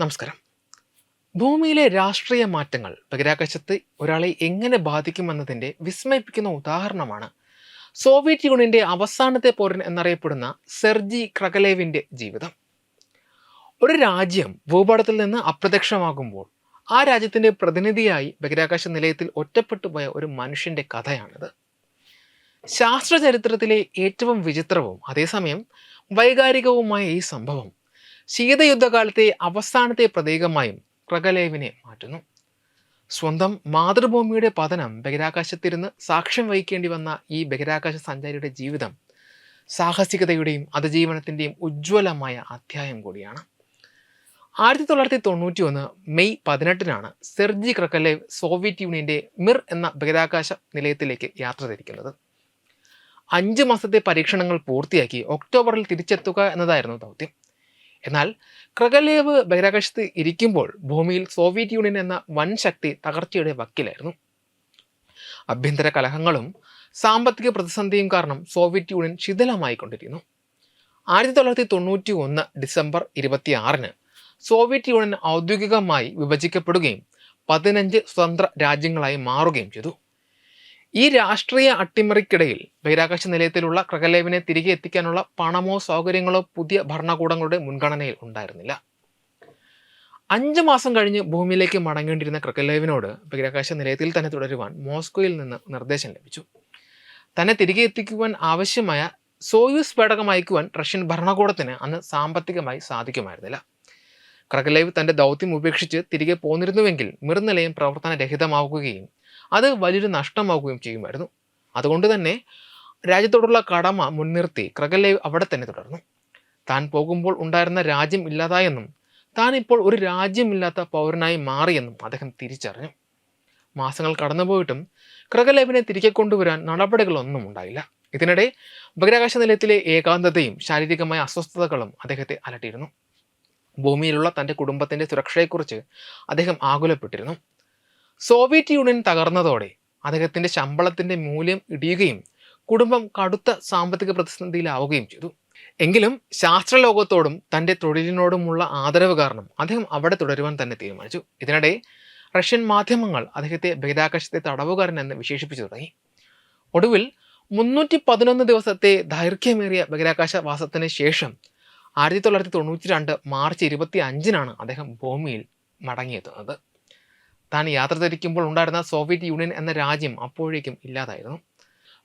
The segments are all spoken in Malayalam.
നമസ്കാരം. ഭൂമിയിലെ രാഷ്ട്രീയ മാറ്റങ്ങൾ ബഹിരാകാശത്ത് ഒരാളെ എങ്ങനെ ബാധിക്കുമെന്നതിന്റെ വിസ്മയിപ്പിക്കുന്ന ഉദാഹരണമാണ് സോവിയറ്റ് യൂണിയന്റെ അവസാനത്തെ പൗരൻ എന്നറിയപ്പെടുന്ന സെർജി ക്രകലേവിന്റെ ജീവിതം. ഒരു രാജ്യം ഭൂപടത്തിൽ നിന്ന് അപ്രത്യക്ഷമാകുമ്പോൾ ആ രാജ്യത്തിന്റെ പ്രതിനിധിയായി ബഹിരാകാശ നിലയത്തിൽ ഒറ്റപ്പെട്ടു പോയ ഒരു മനുഷ്യന്റെ കഥയാണിത്. ശാസ്ത്ര ചരിത്രത്തിലെ ഏറ്റവും വിചിത്രവും അതേസമയം വൈകാരികവുമായ ഈ സംഭവം ശീതയുദ്ധകാലത്തെ അവസാനത്തെ പ്രതീകമായും ക്രഗലേവിനെ മാറ്റുന്നു. സ്വന്തം മാതൃഭൂമിയുടെ പതനം ബഹിരാകാശത്തിരുന്ന് സാക്ഷ്യം വഹിക്കേണ്ടി വന്ന ഈ ബഹിരാകാശ സഞ്ചാരിയുടെ ജീവിതം സാഹസികതയുടെയും അതിജീവനത്തിന്റെയും ഉജ്ജ്വലമായ അധ്യായം കൂടിയാണ്. ആയിരത്തി തൊള്ളായിരത്തി തൊണ്ണൂറ്റി ഒന്ന് മെയ് പതിനെട്ടിനാണ് സെർജി ക്രക്കലേവ് സോവിയറ്റ് യൂണിയന്റെ മിർ എന്ന ബഹിരാകാശ നിലയത്തിലേക്ക് യാത്ര തിരിക്കുന്നത്. അഞ്ച് മാസത്തെ പരീക്ഷണങ്ങൾ പൂർത്തിയാക്കി ഒക്ടോബറിൽ തിരിച്ചെത്തുക എന്നതായിരുന്നു ദൗത്യം. എന്നാൽ ക്രഗലേവ് ബഹിരാകാശത്ത് ഇരിക്കുമ്പോൾ ഭൂമിയിൽ സോവിയറ്റ് യൂണിയൻ എന്ന വൻ ശക്തി തകർച്ചയുടെ വക്കിലായിരുന്നു. അഭ്യന്തര കലഹങ്ങളും സാമ്പത്തിക പ്രതിസന്ധിയും കാരണം സോവിയറ്റ് യൂണിയൻ ശിഥിലമായിക്കൊണ്ടിരുന്നു ആയിരത്തി തൊള്ളായിരത്തി തൊണ്ണൂറ്റി ഒന്ന് ഡിസംബർ ഇരുപത്തി ആറിന് സോവിയറ്റ് യൂണിയൻ ഔദ്യോഗികമായി വിഭജിക്കപ്പെടുകയും പതിനഞ്ച് സ്വതന്ത്ര രാജ്യങ്ങളായി മാറുകയും ചെയ്തു. ഈ രാഷ്ട്രീയ അട്ടിമറിക്കിടയിൽ ബഹിരാകാശ നിലയത്തിലുള്ള ക്രകലേവിനെ തിരികെ എത്തിക്കാനുള്ള പണമോ സൗകര്യങ്ങളോ പുതിയ ഭരണകൂടങ്ങളുടെ മുൻഗണനയിൽ ഉണ്ടായിരുന്നില്ല. അഞ്ച് മാസം കഴിഞ്ഞ് ഭൂമിയിലേക്ക് മടങ്ങേണ്ടിരുന്ന ക്രകലേവിനോട് ബഹിരാകാശ നിലയത്തിൽ തന്നെ തുടരുവാൻ മോസ്കോയിൽ നിന്ന് നിർദ്ദേശം ലഭിച്ചു. തന്നെ തിരികെ എത്തിക്കുവാൻ ആവശ്യമായ സോയൂസ് പേടകം അയക്കുവാൻ റഷ്യൻ ഭരണകൂടത്തിന് അന്ന് സാമ്പത്തികമായി സാധിക്കുമായിരുന്നില്ല. ക്രകലേവ് തന്റെ ദൗത്യം ഉപേക്ഷിച്ച് തിരികെ പോന്നിരുന്നുവെങ്കിൽ മിർനിലയം പ്രവർത്തനരഹിതമാവുകയും അത് വലിയൊരു നഷ്ടമാവുകയും ചെയ്യുമായിരുന്നു. അതുകൊണ്ട് തന്നെ രാജ്യത്തോടുള്ള കടമ മുൻനിർത്തി ക്രഗലൈവ് അവിടെ തന്നെ തുടർന്നു. താൻ പോകുമ്പോൾ ഉണ്ടായിരുന്ന രാജ്യം ഇല്ലാതായെന്നും താൻ ഇപ്പോൾ ഒരു രാജ്യമില്ലാത്ത പൗരനായി മാറിയെന്നും അദ്ദേഹം തിരിച്ചറിഞ്ഞു. മാസങ്ങൾ കടന്നുപോയിട്ടും ക്രഗലേവിനെ തിരികെ കൊണ്ടുവരാൻ നടപടികളൊന്നും ഉണ്ടായില്ല. ഇതിനിടെ ബഹിരാകാശ നിലയത്തിലെ ഏകാന്തതയും ശാരീരികമായ അസ്വസ്ഥതകളും അദ്ദേഹത്തെ അലട്ടിയിരുന്നു. ഭൂമിയിലുള്ള തന്റെ കുടുംബത്തിന്റെ സുരക്ഷയെക്കുറിച്ച് അദ്ദേഹം ആകുലപ്പെട്ടിരുന്നു. സോവിയറ്റ് യൂണിയൻ തകർന്നതോടെ അദ്ദേഹത്തിന്റെ ശമ്പളത്തിന്റെ മൂല്യം ഇടിയുകയും കുടുംബം കടുത്ത സാമ്പത്തിക പ്രതിസന്ധിയിലാവുകയും ചെയ്തു. എങ്കിലും ശാസ്ത്രലോകത്തോടും തന്റെ തൊഴിലിനോടുമുള്ള ആദരവ് കാരണം അദ്ദേഹം അവിടെ തുടരുവാൻ തന്നെ തീരുമാനിച്ചു. ഇതിനിടെ റഷ്യൻ മാധ്യമങ്ങൾ അദ്ദേഹത്തെ ബഹിരാകാശത്തെ തടവുകാരൻ എന്ന് വിശേഷിപ്പിച്ചു തുടങ്ങി. ഒടുവിൽ മുന്നൂറ്റി പതിനൊന്ന് ദിവസത്തെ ദൈർഘ്യമേറിയ ബഹിരാകാശ വാസത്തിന് ശേഷം ആയിരത്തി തൊള്ളായിരത്തി തൊണ്ണൂറ്റി രണ്ട് മാർച്ച് ഇരുപത്തി അഞ്ചിനാണ് അദ്ദേഹം ഭൂമിയിൽ മടങ്ങിയെത്തുന്നത് താൻ യാത്ര തിരിക്കുമ്പോൾ ഉണ്ടായിരുന്ന സോവിയറ്റ് യൂണിയൻ എന്ന രാജ്യം അപ്പോഴേക്കും ഇല്ലാതായിരുന്നു.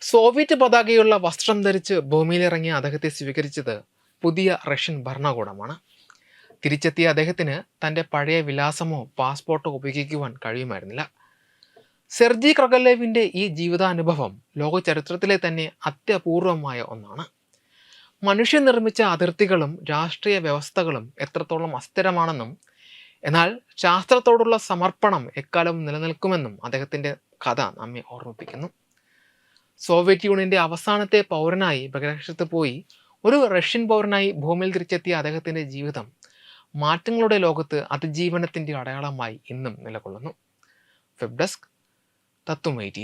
സോവിയറ്റ് പതാകയുള്ള വസ്ത്രം ധരിച്ച് ഭൂമിയിലിറങ്ങിയ അദ്ദേഹത്തെ സ്വീകരിച്ചത് പുതിയ റഷ്യൻ ഭരണകൂടമാണ്. തിരിച്ചെത്തിയ അദ്ദേഹത്തിന് തന്റെ പഴയ വിലാസമോ പാസ്പോർട്ടോ ഉപയോഗിക്കുവാൻ കഴിയുമായിരുന്നില്ല. സെർജി ക്രഗലേവിന്റെ ഈ ജീവിതാനുഭവം ലോകചരിത്രത്തിലെ തന്നെ അത്യപൂർവമായ ഒന്നാണ്. മനുഷ്യൻ നിർമ്മിച്ച അതിർത്തികളും രാഷ്ട്രീയ വ്യവസ്ഥകളും എത്രത്തോളം അസ്ഥിരമാണെന്നും എന്നാൽ ശാസ്ത്രത്തോടുള്ള സമർപ്പണം എക്കാലവും നിലനിൽക്കുമെന്നും അദ്ദേഹത്തിന്റെ കഥ നമ്മെ ഓർമ്മിപ്പിക്കുന്നു. സോവിയറ്റ് യൂണിയന്റെ അവസാനത്തെ പൗരനായി ബഹിരാകാശത്ത് പോയി ഒരു റഷ്യൻ പൗരനായി ഭൂമിയിൽ തിരിച്ചെത്തിയ അദ്ദേഹത്തിന്റെ ജീവിതം മാറ്റങ്ങളുടെ ലോകത്ത് അതിജീവനത്തിന്റെ അടയാളമായി ഇന്നും നിലകൊള്ളുന്നു. വെബ് ഡെസ്ക് തത്വമൈ ടി